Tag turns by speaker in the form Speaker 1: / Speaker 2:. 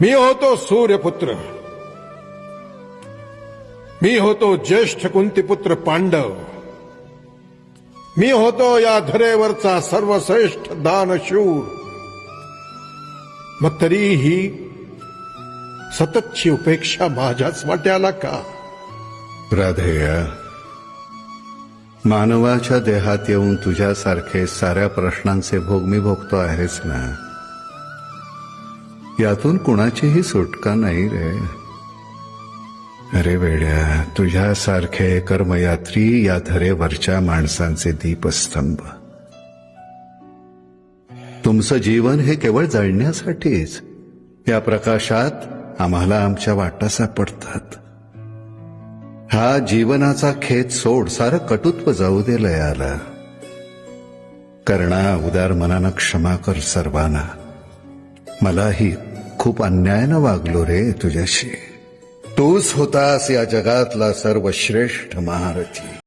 Speaker 1: मी होतो सूर्यपुत्र. मी होतो ज्येष्ठ कुंतीपुत्र पांडव. मी होतो या धरेवरचा सर्वश्रेष्ठ दानशूर. मग तरीही सततची उपेक्षा माझ्याच वाट्याला का?
Speaker 2: प्राधेय मानवाच्या देहात येऊन तुझ्यासारखे साऱ्या प्रश्नांचे भोग मी भोगतो आहेस ना? यातून कुणाचीही सुटका नाही रे. अरे वेड्या तुझ्यासारखे कर्मयात्री या धरेवरच्या माणसांचे दीपस्तंभ. तुमचं जीवन हे केवळ जळण्यासाठीच या प्रकाशात आम्हाला आमच्या वाटा सापडतात. हा जीवनाचा खेत सोड सारं कटुत्व जाऊ दे लयाला. कर्णा उदार मनानं क्षमा कर सर्वांना. मलाही खूप अन्यायानं वागलो रे तुझ्याशी. तूच होतास या जगातला सर्वश्रेष्ठ महारथी.